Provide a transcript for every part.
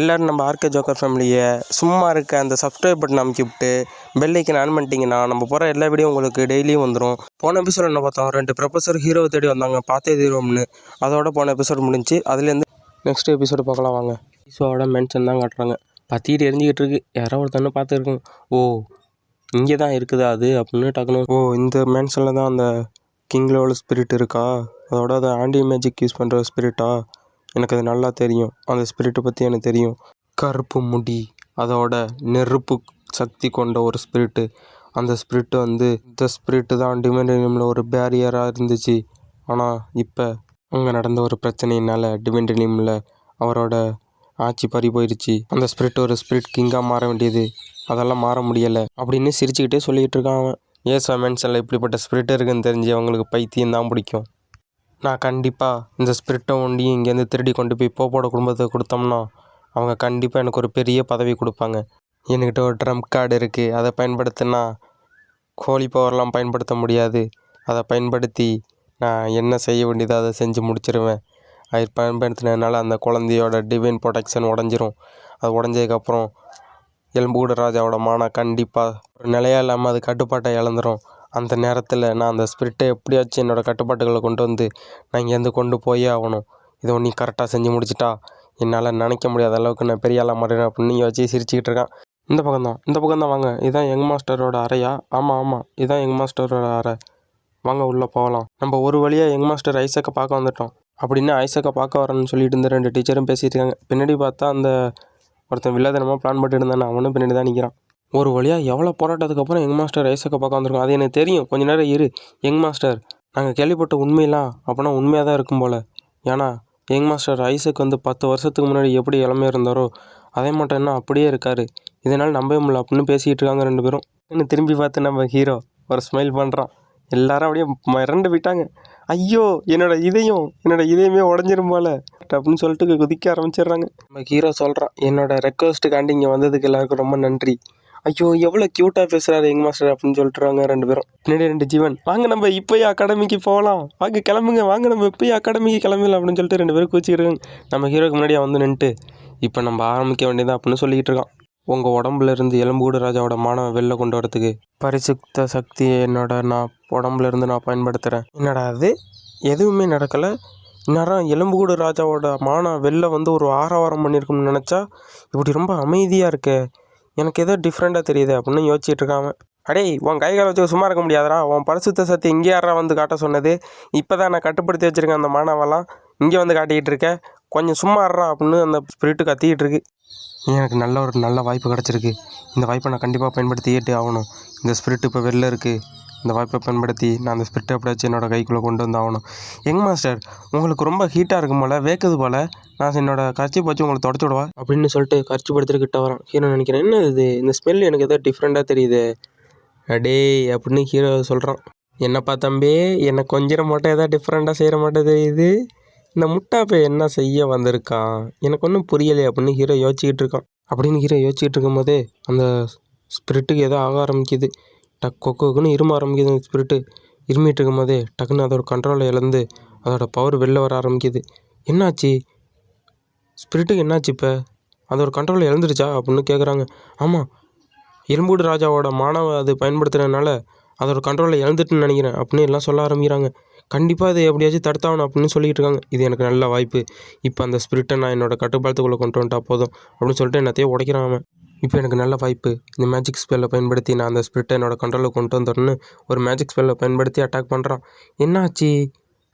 எல்லோரும் நம்ம RK joker ஃபேமிலியை சும்மா இருக்க அந்த சப்ஸ்கிரைப் பட்டன் அமைக்கி விட்டு பெல் ஐக்கன் ஆன் பண்ணிட்டீங்கன்னா நம்ம போகிற எல்லா வீடியோ உங்களுக்கு டெய்லியும் வந்துடும் போன எபிசோட் என்ன பார்த்தோம்? ரெண்டு ப்ரொஃபஸர் ஹீரோவை தேடி வந்தாங்க பார்த்தே தீரோம்னு அதோட போன எபிசோட் முடிஞ்சு அதுலேருந்து நெக்ஸ்ட் எபிசோடு பார்க்கலாம் வாங்க. ஈஸோட மென்ஷன் தான் காட்டுறாங்க. பற்றிட்டு எரிஞ்சிக்கிட்டு இருக்கு. யாரோ ஒருத்தன்னு பார்த்துருக்கோம். ஓ இங்கே தான் இருக்குதா அது அப்படின்னு டக்குனு. ஓ இந்த மென்ஷனில் தான் அந்த கிங்லோட ஸ்பிரிட் இருக்கா? அதோட அதை ஆன்டி மேஜிக் யூஸ் பண்ணுற ஸ்பிரிட்டா எனக்கு அது நல்லா தெரியும். அந்த ஸ்பிரிட்டை பற்றி எனக்கு தெரியும். கருப்பு முடி அதோட நெருப்பு சக்தி கொண்ட ஒரு ஸ்பிரிட்டு அந்த ஸ்பிரிட்டு வந்து இந்த ஸ்பிரிட்டு தான் டிமெண்டனியமில் ஒரு பேரியராக இருந்துச்சு. ஆனால் இப்போ அங்கே நடந்த ஒரு பிரச்சனையினால் டிமெண்டனியமில் அவரோட ஆட்சி பறி போயிடுச்சு அந்த ஸ்பிரிட் ஒரு ஸ்பிரிட் கிங்காக மாற வேண்டியது. அதெல்லாம் மாற முடியலை அப்படின்னு சிரிச்சுக்கிட்டே சொல்லிகிட்டு இருக்கான் அவன். ஏசா மென்சனில் இப்படிப்பட்ட ஸ்பிரிட் இருக்குன்னு தெரிஞ்சு அவங்களுக்கு பைத்தியம் தான் பிடிக்கும். நான் கண்டிப்பாக இந்த ஸ்பிரிட்டை ஒண்டியும் இங்கேருந்து திருடி கொண்டு போய் போப்போட குடும்பத்துக்கு கொடுத்தோம்னா அவங்க கண்டிப்பாக எனக்கு ஒரு பெரிய பதவி கொடுப்பாங்க. என்கிட்ட ஒரு ட்ரம்ப் கார்டு இருக்குது அதை பயன்படுத்தினா கோழி பவர்லாம் பயன்படுத்த முடியாது. அதை பயன்படுத்தி நான் என்ன செய்ய வேண்டியதோ அதை செஞ்சு முடிச்சிருவேன். அதை பயன்படுத்தினதுனால அந்த குழந்தையோட டிவைன் ப்ரொடெக்ஷன் உடஞ்சிரும். அது உடஞ்சதுக்கப்புறம் எலும்புகூட ராஜாவோட மானம் கண்டிப்பாக ஒரு நிலையா இல்லாமல் அது கட்டுப்பாட்டை இழந்துரும். அந்த நேரத்தில் நான் அந்த ஸ்பிரிட்டை எப்படியாச்சும் என்னோடய கட்டுப்பாட்டுகளை கொண்டு வந்து நான் இங்கேருந்து கொண்டு போயே ஆகணும். இதை நீ கரெக்டாக செஞ்சு முடிச்சிட்டா. என்னால் நினைக்க முடியாத அளவுக்கு நான் பெரிய ஆளாக மாட்டேன் அப்படின்னு வச்சு சிரிச்சுக்கிட்டு இருக்கான். இந்த பக்கம் தான் இந்த பக்கம் தான் வாங்க. இதுதான் யங் மாஸ்டரோட அறையா? ஆமாம் ஆமாம் இதுதான் யங் மாஸ்டரோட அறை. வாங்க உள்ளே போகலாம். நம்ம ஒரு வழியாக யங் மாஸ்டர் ஐசக்கை பார்க்க வந்துட்டோம். அப்படின்னு ஐசக்கை பார்க்க வரேன்னு சொல்லிட்டு இருந்த ரெண்டு டீச்சரும் பேசிட்டு இருக்காங்க. பின்னாடி பார்த்தா அந்த ஒருத்தன் வில்லாதனமாக பிளான் பண்ணிட்டு இருந்தானே அவனும் பின்னாடி தான் நிற்கிறான் ஒரு வழியாக எவ்வளோ போராட்டத்துக்கப்புறம் யங் மாஸ்டர் ஐசக்கை பார்க்க வந்திருக்கோம் அது எனக்கு தெரியும். கொஞ்ச நேரம் இரு. யங் மாஸ்டர் நாங்கள் கேள்விப்பட்ட உண்மையெல்லாம் அப்போனா உண்மையாக தான் இருக்கும் போல். ஏன்னா யங் மாஸ்டர் ஐசக் வந்து பத்து வருஷத்துக்கு முன்னாடி எப்படி இளமையாக இருந்தாரோ அதே மட்டும் என்ன அப்படியே இருக்கார். இதனால் நம்பவே முடியல. அப்படின்னு பேசிகிட்டு இருக்காங்க ரெண்டு பேரும். இன்னும் திரும்பி பார்த்து நம்ம ஹீரோ ஒரு ஸ்மைல் பண்ணுறான் எல்லாரும் அப்படியே மிரண்டு போயிட்டாங்க. ஐயோ என்னோட இதயம் என்னோட இதயமே உடஞ்சிரும் போல. அப்படின்னு சொல்லிட்டு குதிக்க ஆரம்பிச்சிடுறாங்க. நம்ம ஹீரோ சொல்கிறான் என்னோட ரெக்வஸ்ட்டுக்காண்டி இங்கே வந்ததுக்கு எல்லாருக்கும் ரொம்ப நன்றி. ஐயோ எவ்வளோ க்யூட்டாக பேசுகிறாரு எங்க மாஸ்டர் அப்படின்னு சொல்லிட்டுறாங்க ரெண்டு பேரும். பின்னாடி ரெண்டு ஜீவன். வாங்க நம்ம இப்போயே அகாடமிக்கு போகலாம் வாங்க கிளம்புங்க. வாங்க நம்ம இப்போயே அகாடமிக்கு கிளம்பலாம் அப்படின்னு சொல்லிட்டு ரெண்டு பேரும் கூச்சிக்கிறாங்க நம்ம ஹீரோக்கு முன்னாடியே வந்து நின்றுட்டு இப்போ நம்ம ஆரம்பிக்க வேண்டியதான் அப்படின்னு சொல்லிக்கிட்டு இருக்கான். உங்கள் உடம்புல இருந்து எலும்புக்கூடு ராஜாவோட மானவை வெளில கொண்டு வரதுக்கு பரிசுத்த சக்தியை என்னோட நான் உடம்புல இருந்து நான் பயன்படுத்துகிறேன் என்னடா அது எதுவுமே நடக்கலை. இந்நேரம் எலும்புகூடு ராஜாவோட மானம் வெளில வந்து ஒரு ஆரவாரம் பண்ணியிருக்கும்னு நினச்சா? இப்படி ரொம்ப அமைதியாக இருக்கே. எனக்கு ஏதோ டிஃப்ரெண்ட்டாக தெரியுது அப்படின்னு யோசிச்சுட்டு இருக்கான் அடே உன் கை காலை வச்சு சும்மா இருக்க முடியாதரா உன் பரிசுத்த சத்து இங்கே யாரா வந்து காட்ட சொன்னது? இப்போ தான் நான் கட்டுப்படுத்தி வச்சுருக்கேன் அந்த மாணவெல்லாம் இங்கே வந்து காட்டிக்கிட்டு இருக்கேன் கொஞ்சம் சும்மா இருறா அப்படின்னு அந்த ஸ்பிரிட்டு கத்திக்கிட்டு இருக்கு. எனக்கு நல்ல ஒரு நல்ல வாய்ப்பு கிடச்சிருக்கு. இந்த வாய்ப்பை நான் கண்டிப்பாக பயன்படுத்திக்கிட்டே ஆகணும். இந்த ஸ்பிரிட் இப்போ வெளில இருக்குது இந்த வாய்ப்பை பயன்படுத்தி நான் அந்த ஸ்பிரிட்டை எப்படியாச்சும் என்னோடய கைக்குள்ளே கொண்டு வந்தாகணும் எங் மாஸ்டர் உங்களுக்கு ரொம்ப ஹீட்டாக இருக்கும் போல் வேக்குது போல். நான் என்னோடய கர்ச்சி வச்சு உங்களை தொடச்சி விடுவா? அப்படின்னு சொல்லிட்டு கர்ச்சி படுத்துட்டு கிட்ட வரான். ஹீரோ நினைக்கிறேன்? என்ன இது? இந்த ஸ்மெல் எனக்கு ஏதோ டிஃப்ரெண்ட்டாக தெரியுது. அடே அப்படின்னு ஹீரோ சொல்கிறான் என்னப்பா தம்பி என்னை கொஞ்சம் மட்டும் எதாவது டிஃப்ரெண்ட்டாக செய்கிற மாட்டேன் தெரியுது? இந்த முட்டாப்பை என்ன செய்ய வந்திருக்கான்? எனக்கு ஒன்றும் புரியலை அப்படின்னு ஹீரோ யோசிச்சுக்கிட்டு இருக்கான். அப்படின்னு ஹீரோ யோசிச்சுட்டு இருக்கும்போதே அந்த ஸ்பிரிட்டுக்கு ஏதோ ஆக ஆரம்பிக்குது. டக் கொக்குன்னு இரும ஆரம்பிக்குது அந்த ஸ்பிரிட்டு இருமிட்டு இருக்கும்போதே டக்குன்னு அதோட கண்ட்ரோலை இழந்து அதோட பவர் வெளில வர ஆரம்பிக்குது. என்னாச்சு? ஸ்பிரிட்டுக்கு என்னாச்சு இப்போ? அதோட கண்ட்ரோலை இழந்துருச்சா? அப்படின்னு கேட்குறாங்க ஆமாம் எலும்பூடு ராஜாவோட மானவை அது பயன்படுத்துறதுனால அதோட கண்ட்ரோலை இழந்துட்டுன்னு நினைக்கிறேன் அப்படின்னு எல்லாம் சொல்ல ஆரம்பிக்கிறாங்க. கண்டிப்பாக இதை எப்படியாச்சும் தடுத்தாகணும் அப்படின்னு சொல்லிட்டு இருக்காங்க இது எனக்கு நல்ல வாய்ப்பு. இப்போ அந்த ஸ்பிரிட்டை நான் என்னோட கட்டுப்பாட்டுக்குள்ளே கொண்டு வந்துட்டா போதும் அப்படின்னு சொல்லிட்டு என்னத்தையும் உடைக்கிறான் அவன். இப்போ எனக்கு நல்ல வாய்ப்பு. இந்த மேஜிக் ஸ்பெல்லை பயன்படுத்தி நான் அந்த ஸ்பிரிட்டை என்னோடய கண்ட்ரோலில் கொண்டு வந்துடணும்னு ஒரு மேஜிக் ஸ்பெல்லை பயன்படுத்தி அட்டாக் பண்ணுறான் என்னாச்சு?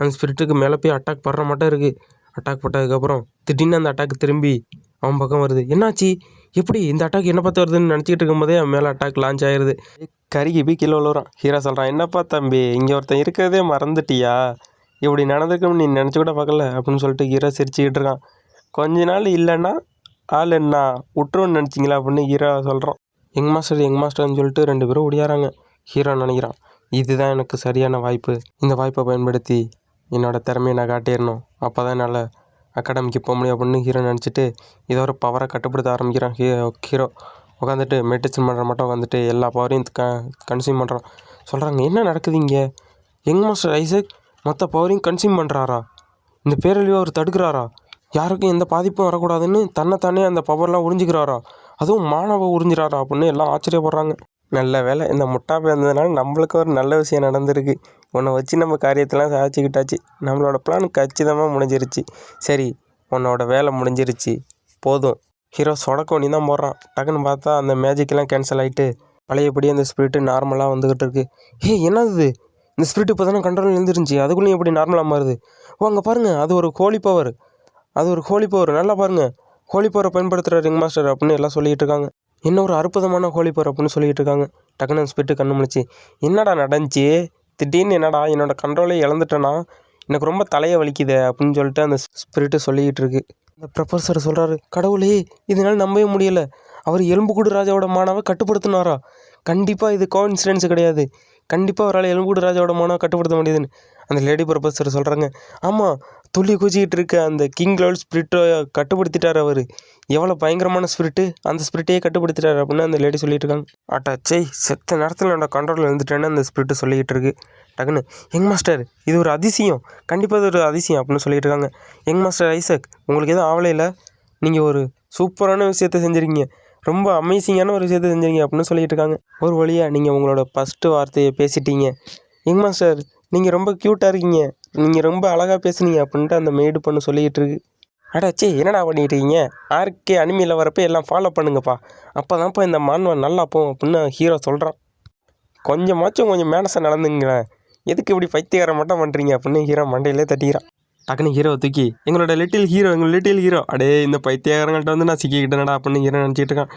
அந்த ஸ்பிரிட்டுக்கு மேலே போய் அட்டாக் பண்ணுற மட்டும் இருக்குது அட்டாக் பண்ணதுக்கப்புறம் திடீர்னு அந்த அட்டாக் திரும்பி அவன் பக்கம் வருது. என்னாச்சு? எப்படி இந்த அட்டாக் என்ன பார்த்து வருதுன்னு நினச்சிக்கிட்டு இருக்கும்போதே அவன் மேலே அட்டாக் லான்ச் ஆயிடுது கருகி போய் கீழே விழுறான். ஹீரோ சொல்கிறான் என்னப்பா தம்பி இங்கே ஒருத்தன் இருக்கிறதே மறந்துட்டியா? இப்படி நடந்திருக்குன்னு நீ நினச்சி கூட பார்க்கல அப்படின்னு சொல்லிட்டு ஹீரோ சிரிச்சுக்கிட்டு இருக்கான். கொஞ்ச நாள் இல்லைன்னா ஆள் என்ன? விட்டுருன்னு நினச்சிங்களா அப்படின்னு ஹீரோ சொல்கிறான் எங் மாஸ்டர் எங் மாஸ்டர்னு சொல்லிட்டு ரெண்டு பேரும் ஒடியாராங்க ஹீரோ நினைக்கிறான் இதுதான் எனக்கு சரியான வாய்ப்பு. இந்த வாய்ப்பை பயன்படுத்தி என்னோடய திறமையை நான் காட்டிடணும். அப்போ தான் என்னால் அகாடமிக்கு போக முடியும் அப்படின்னு ஹீரோ நினச்சிட்டு இதோ ஒரு பவரை கட்டுப்படுத்த ஆரம்பிக்கிறான் ஹீ ஹீரோ. உட்காந்துட்டு மெடிடேஷன் பண்ணுற மட்டும் உட்காந்துட்டு எல்லா பவரையும் க கன்சியூம் பண்ணுறான் சொல்கிறாங்க என்ன நடக்குது இங்கே? யங் மாஸ்டர் ஐசக் மொத்த பவரையும் கன்சியூம் பண்ணுறாரா இந்த பேரழிவை அவர் தடுக்கிறாரா? யாருக்கும் எந்த பாதிப்பும் வரக்கூடாதுன்னு தன்னைத்தானே அந்த பவர்லாம் உறிஞ்சிக்கிறாரா? அதுவும் மாணவ உறிஞ்சிறாரா அப்படின்னு எல்லாம் ஆச்சரியப்படுறாங்க. நல்ல வேலை இந்த முட்டா இருந்ததுனால நம்மளுக்கு ஒரு நல்ல விஷயம் நடந்திருக்கு. உன்னை வச்சு நம்ம காரியத்தெல்லாம் சாதிச்சுக்கிட்டாச்சு. நம்மளோட பிளான் கச்சிதமாக முடிஞ்சிருச்சு. சரி உன்னோட வேலை முடிஞ்சிருச்சு. போதும். ஹீரோ சொடக்கோணி தான் போடுறான். டக்குன்னு பார்த்தா அந்த மேஜிக்கெல்லாம் கேன்சல் ஆகிட்டு பழையபடி அந்த ஸ்பிரிட்டு நார்மலாக வந்துக்கிட்டு இருக்கு. ஹே என்னது? இந்த ஸ்பிரிட் இப்போ தானே கண்ட்ரோல் இருந்துருந்துச்சு. அதுக்குள்ளேயும் எப்படி நார்மலாக மாறுது? ஓ அங்கே பாருங்கள் அது ஒரு கோழி பவர் அது ஒரு ஹோலி பவர். நல்லா பாருங்கள் ஹோலி பவரை பயன்படுத்துகிற ரிங் மாஸ்டர் அப்படின்னு எல்லாம் சொல்லிகிட்டு இருக்காங்க. என்ன ஒரு அற்புதமான ஹோலி பவர் அப்படின்னு சொல்லிட்டு இருக்காங்க. டக்குன்னு ஸ்பிட்டு கண்ணு முடிச்சு என்னடா நடந்துச்சு? திடீர்னு என்னடா என்னோடய கண்ட்ரோலே இழந்துட்டேன்னா எனக்கு ரொம்ப தலையை வலிக்குது அப்படின்னு சொல்லிட்டு அந்த ஸ்பிரிட்டு சொல்லிக்கிட்டு இருக்கு. அந்த ப்ரொஃபஸர் சொல்கிறாரு கடவுளே இதனால் நம்பவே முடியலை. அவர் எலும்புக்கூடு ராஜாவோட மானாவை கட்டுப்படுத்தினாரா? கண்டிப்பாக இது கோஇன்சிடென்ஸ் கிடையாது. கண்டிப்பாக அவரால் எலும்புக்கூடு ராஜாவோட மானாவை கட்டுப்படுத்த முடியுதுன்னு. அந்த லேடி ப்ரொஃபஸர் சொல்கிறாங்க ஆமாம் துள்ளி குதிச்சிக்கிட்டு இருக்க அந்த கிங் லெவல் ஸ்பிரிட்டை கட்டுப்படுத்திட்டார் அவர். எவ்வளோ பயங்கரமான ஸ்பிரிட்டு அந்த ஸ்பிரிட்டையே கட்டுப்படுத்திட்டார் அப்படின்னு அந்த லேடி சொல்லிட்டு இருக்காங்க. ஆட்டா செய் செத்த நேரத்தில் என்னோட கண்ட்ரோலில் இருந்துட்டேன்னு அந்த ஸ்பிரிட்டு சொல்லிக்கிட்டு இருக்கு. டக்குன்னு எங் மாஸ்டர் இது ஒரு அதிசயம். கண்டிப்பாக இது ஒரு அதிசயம் அப்படின்னு சொல்லிட்டு இருக்காங்க. எங் மாஸ்டர் ஐசக் உங்களுக்கு எதுவும் ஆவலை இல்லை? நீங்கள் ஒரு சூப்பரான விஷயத்த செஞ்சுருக்கீங்க. ரொம்ப அமேசிங்கான ஒரு விஷயத்த செஞ்சீங்க அப்படின்னு சொல்லிட்டு இருக்காங்க. ஒரு வழியாக நீங்கள் உங்களோட ஃபஸ்ட்டு வார்த்தையை பேசிட்டீங்க. எங் மாஸ்டர் நீங்கள் ரொம்ப க்யூட்டாக இருக்கீங்க. நீங்கள் ரொம்ப அழகாக பேசுனீங்க அப்படின்ட்டு அந்த மெய்டு பொண்ணு சொல்லிக்கிட்டு இருக்கு அடாச்சே என்னடா பண்ணிட்டு இருக்கீங்க ஆர்கே அனிமையில் வரப்போ எல்லாம் ஃபாலோ பண்ணுங்கப்பா. அப்போ தான்ப்பா இந்த மாணவன் நல்லா போகும் அப்படின்னு ஹீரோ சொல்கிறான் கொஞ்சமாச்சும் கொஞ்சம் மேனஸை நடந்துங்களேன் எதுக்கு இப்படி பைத்தியகாரம் மட்டும் பண்ணுறீங்க அப்படின்னு ஹீரோ மண்டையிலே தட்டிக்கிறான். டக்குனு ஹீரோவை தூக்கி எங்களோட லிட்டில் ஹீரோ எங்களோட லிட்டில் ஹீரோ அடே இந்த பைத்தியகாரங்கள்ட்ட வந்து நான் சிக்கிக்கிட்டேனடா அப்படின்னு ஹீரோ நினச்சிட்டு இருக்கான்.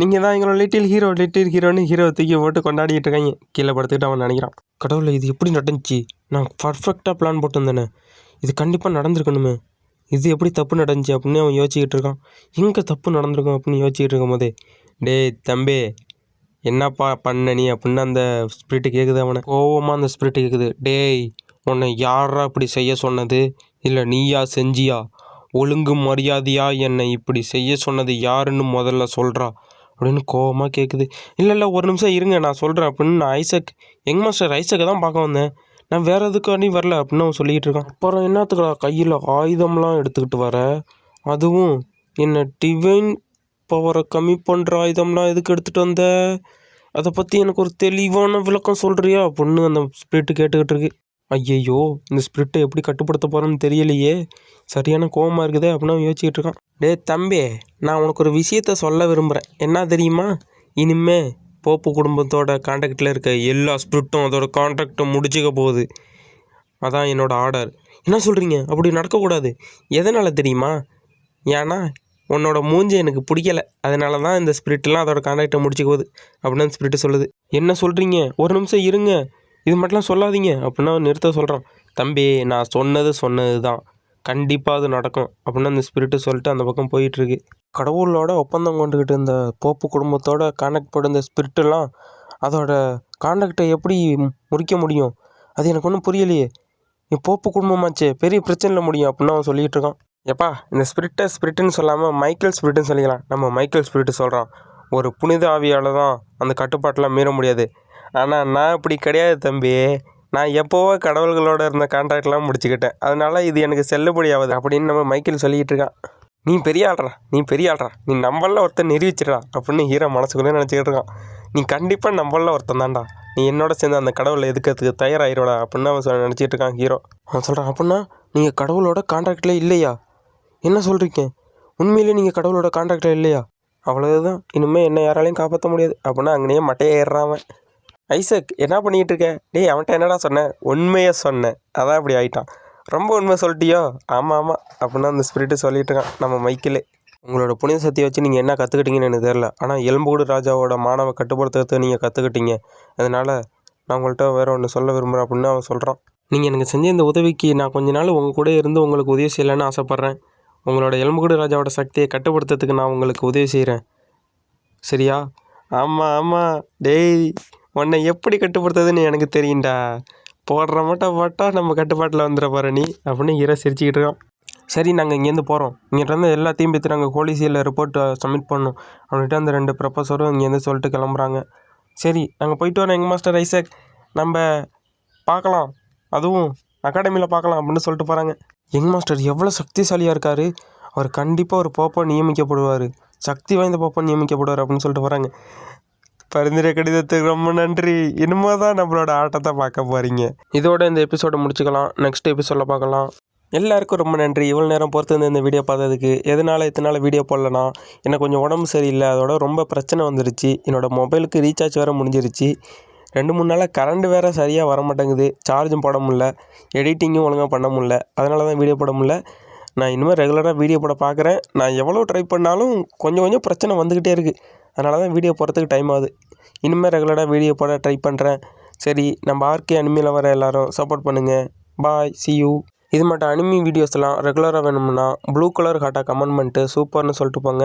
நீங்கள் தான் எங்களோட லிட்டில் ஹீரோ லிட்டில் ஹீரோன்னு ஹீரோ தூக்கி போட்டு கொண்டாடிட்டு இருக்காங்க. கீழே படுத்துக்கிட்டு அவன் நினைக்கிறான். கடவுளை இது எப்படி நடந்துச்சு? நான் பர்ஃபெக்டாக பிளான் போட்டிருந்தேனே. இது கண்டிப்பாக நடந்திருக்கணுமே. இது எப்படி தப்பு நடந்துச்சு அப்படின்னு அவன் யோசிச்சுக்கிட்டு இருக்கான். எங்கே தப்பு நடந்திருக்கும் அப்படின்னு யோசிச்சுக்கிட்டு இருக்கும் போதே டேய் தம்பி என்னப்பா பண்ண நீ? அப்படின்னு அந்த ஸ்பிரிட்டு கேட்குது அவனை. கோவமாக அந்த ஸ்பிரிட்டு கேட்குது டேய் உன்னை யாரா இப்படி செய்ய சொன்னது? இல்லை நீயா செஞ்சியா? ஒழுங்கு மரியாதையா என்னை இப்படி செய்ய சொன்னது யாருன்னு முதல்ல சொல்கிறா அப்படின்னு கோவமாக கேட்குது இல்லை இல்லை ஒரு நிமிஷம் இருங்க நான் சொல்கிறேன் அப்படின்னு நான் ஐசக் யங் மாஸ்டர் ஐசக்கை தான் பார்க்க வந்தேன். நான் வேறு எதுக்காண்டி வரல அப்படின்னு அவன் சொல்லிக்கிட்டு இருக்கான். அப்புறம் என்னத்துக்குடா கையில் ஆயுதம்லாம் எடுத்துக்கிட்டு வர? அதுவும் என்ன டிவைன் பவரை கம்மி பண்ணுற ஆயுதம்லாம் எதுக்கு எடுத்துகிட்டு வந்த? அதை பற்றி எனக்கு ஒரு தெளிவான விளக்கம் சொல்கிறியா அப்படின்னு அந்த ஸ்பிரிட்டு கேட்டுக்கிட்டு இருக்கு. ஐயையோ இந்த ஸ்பிரிட்டை எப்படி கட்டுப்படுத்த போகிறேன்னு தெரியலையே. சரியான கோவமாக இருக்குதே அப்படின்னு அவன் யோசிச்சுக்கிட்டு இருக்கான். டே தம்பி நான் உனக்கு ஒரு விஷயத்த சொல்ல விரும்புகிறேன் என்ன தெரியுமா? இனிமே போப்பு குடும்பத்தோட காண்டாக்டில் இருக்க எல்லா ஸ்பிரிட்டும் அதோட காண்டாக்டை முடிச்சுக்க போகுது. அதான் என்னோட ஆர்டர் என்ன சொல்கிறீங்க அப்படி நடக்கக்கூடாது. எதனால் தெரியுமா? ஏன்னா உன்னோட மூஞ்சி எனக்கு பிடிக்கல. அதனால தான் இந்த ஸ்பிரிட்லாம் அதோட காண்டாக்டை முடிச்சுக்க போகுது அப்படின்னு அந்த ஸ்பிரிட்டு சொல்லுது. என்ன சொல்கிறீங்க ஒரு நிமிஷம் இருங்க. இது மட்டும்லாம் சொல்லாதீங்க அப்படின்னா அவன் நிறுத்த சொல்கிறான் தம்பி நான் சொன்னது சொன்னது தான் கண்டிப்பாக அது நடக்கும் அப்படின்னு அந்த ஸ்பிரிட்டு சொல்லிட்டு அந்த பக்கம் போயிட்டுருக்கு. கடவுளோட ஒப்பந்தம் கொண்டுக்கிட்டு இந்த போப்பு குடும்பத்தோட காண்டாக்ட் போட இந்த ஸ்பிரிட்டெல்லாம் அதோட கான்டாக்டை எப்படி முறிக்க முடியும்? அது எனக்கு ஒன்றும் புரியலையே. என் போப்பு குடும்பமாச்சே பெரிய பிரச்சனையில் முடியும் அப்படின்னு அவன் சொல்லிகிட்டு இருக்கான். எப்பா இந்த ஸ்பிரிட்டை ஸ்பிரிட்டுன்னு சொல்லாமல் மைக்கேல் ஸ்பிரிட்டுன்னு சொல்லிக்கலாம். நம்ம மைக்கேல் ஸ்பிரிட்டு சொல்கிறான் ஒரு புனித ஆவியால் தான் அந்த கட்டுப்பாட்டெலாம் மீற முடியாது. ஆனால் நான் இப்படி கிடையாது தம்பி. நான் எப்போவோ கடவுள்களோட இருந்த கான்ட்ராக்ட்லாம் முடிச்சுக்கிட்டேன். அதனால் இது எனக்கு செல்லுபடி ஆகுது அப்படின்னு நம்ம மைக்கேல் சொல்லிக்கிட்டு இருக்கான். நீ பெரிய ஆள்றா நீ பெரிய ஆள்றா நீ நம்மளில் ஒருத்தன் நிரூபிச்சிடா அப்படின்னு ஹீரோ மனசுக்குள்ளே நினச்சிக்கிட்டு இருக்கான். நீ கண்டிப்பாக நம்மளில் ஒருத்தன் தான்டா. நீ என்னோட சேர்ந்து அந்த கடவுளை எதுக்கிறதுக்கு தயாராகிடுவாடா அப்படின்னு அவன் சொ- நினச்சிட்டு இருக்கான் ஹீரோ. அவன் சொல்கிறான் அப்படின்னா நீங்கள் கடவுளோட கான்ட்ராக்டில் இல்லையா? என்ன சொல்கிறீங்க உண்மையிலே நீங்கள் கடவுளோட கான்ட்ராக்டில் இல்லையா? அவ்வளவுதான். இனிமேல் என்ன யாராலையும் காப்பாற்ற முடியாது. அப்படின்னா அங்கேயே மட்டையே ஏறுறான் அவன். ஐசக் என்ன பண்ணிக்கிட்டு இருக்க டேய் அவன்கிட்ட என்னடா சொன்னேன் உண்மையை சொன்னேன் அதான் அப்படி ஆயிட்டான். ரொம்ப உண்மை சொல்லிட்டியோ? ஆமாம் ஆமாம் அப்படின்னு அந்த ஸ்பிரிட்டு சொல்லிட்டு இருக்கான் நம்ம மைக்கிலே உங்களோட புனித சக்தியை வச்சு நீங்கள் என்ன கற்றுக்கிட்டீங்கன்னு எனக்கு தெரில ஆனால் எலும்புகூடு ராஜாவோட மாணவ கட்டுப்படுத்துறதை நீங்கள் கற்றுக்கிட்டீங்க அதனால் நான் உங்கள்கிட்ட வேறு ஒன்று சொல்ல விரும்புகிறேன் அப்படின்னு அவன் சொல்கிறான் நீங்கள் எனக்கு செஞ்ச இந்த உதவிக்கு நான் கொஞ்ச நாள் உங்கள் கூட இருந்து உங்களுக்கு உதவி செய்யலான்னு ஆசைப்பட்றேன். உங்களோட எலும்புகூடு ராஜாவோட சக்தியை கட்டுப்படுத்துறதுக்கு நான் உங்களுக்கு உதவி செய்கிறேன் சரியா? ஆமாம் ஆமாம் டேய் உன்னை எப்படி கட்டுப்படுத்துறதுன்னு எனக்கு தெரியும்டா. போடுற மட்டும் போட்டால் நம்ம கட்டுப்பாட்டில் வந்துட பாரு நீ அப்படின்னு ஹீரோ சிரிச்சுக்கிட்டு இருக்கான். சரி நாங்கள் இங்கேருந்து போகிறோம் இங்கிட்ட எல்லாத்தையும் பற்றி நாங்கள் போலீஸில் ரிப்போர்ட் சப்மிட் பண்ணோம் அப்படின்ட்டு அந்த ரெண்டு ப்ரொஃபஸரும் இங்கேருந்து சொல்லிட்டு கிளம்புறாங்க. சரி நாங்கள் போயிட்டு வரோம் எங்கள் மாஸ்டர் ஐசக். நம்ம பார்க்கலாம். அதுவும் அகாடமியில் பார்க்கலாம் அப்படின்னு சொல்லிட்டு போகிறாங்க யங் மாஸ்டர் எவ்வளோ சக்திசாலியாக இருக்கார். அவர் கண்டிப்பாக ஒரு போப்பை நியமிக்கப்படுவார். சக்தி வாய்ந்த போப்பை நியமிக்கப்படுவார் அப்படின்னு சொல்லிட்டு போகிறாங்க பரிந்துரை கடிதத்துக்கு ரொம்ப நன்றி. இனிமே தான் நம்மளோட ஆட்டத்தை பார்க்க போகிறீங்க இதோட இந்த எபிசோடை முடிச்சுக்கலாம். நெக்ஸ்ட் எபிசோடில் பார்க்கலாம். எல்லாருக்கும் ரொம்ப நன்றி. இவ்வளோ நேரம் பொறுத்து இந்த வீடியோ பார்த்ததுக்கு. எதனால் இத்தனை வீடியோ போடலனா எனக்கு கொஞ்சம் உடம்பு சரியில்லை. அதோட ரொம்ப பிரச்சனை வந்துருச்சு. என்னோடய மொபைலுக்கு ரீசார்ஜ் வேறு முடிஞ்சிருச்சு. ரெண்டு மூணு நாளாக கரண்ட் வேறு சரியாக வர மாட்டேங்குது. சார்ஜும் போட முடில எடிட்டிங்கும் ஒழுங்காக பண்ண முடில அதனால தான் வீடியோ போட முடில நான் இனிமேல் ரெகுலராக வீடியோ போட பார்க்குறேன். நான் எவ்வளோ ட்ரை பண்ணாலும் கொஞ்சம் கொஞ்சம் பிரச்சனை வந்துக்கிட்டே இருக்குது அதனால தான் வீடியோ போடுறதுக்கு டைம் ஆகுது. இனிமேல் ரெகுலராக வீடியோ போட ட்ரை பண்ணுறேன் சரி நம்ம ஆர்கே அனிமியில் வர எல்லாரும் சப்போர்ட் பண்ணுங்கள் பாய் சி யூ இது மட்டும் அனிமி வீடியோஸ்லாம் ரெகுலராக வேணும்னா ப்ளூ கலர் ஹாட்டாக கமெண்ட் பண்ணிட்டு சூப்பர்னு சொல்லிட்டு போங்க.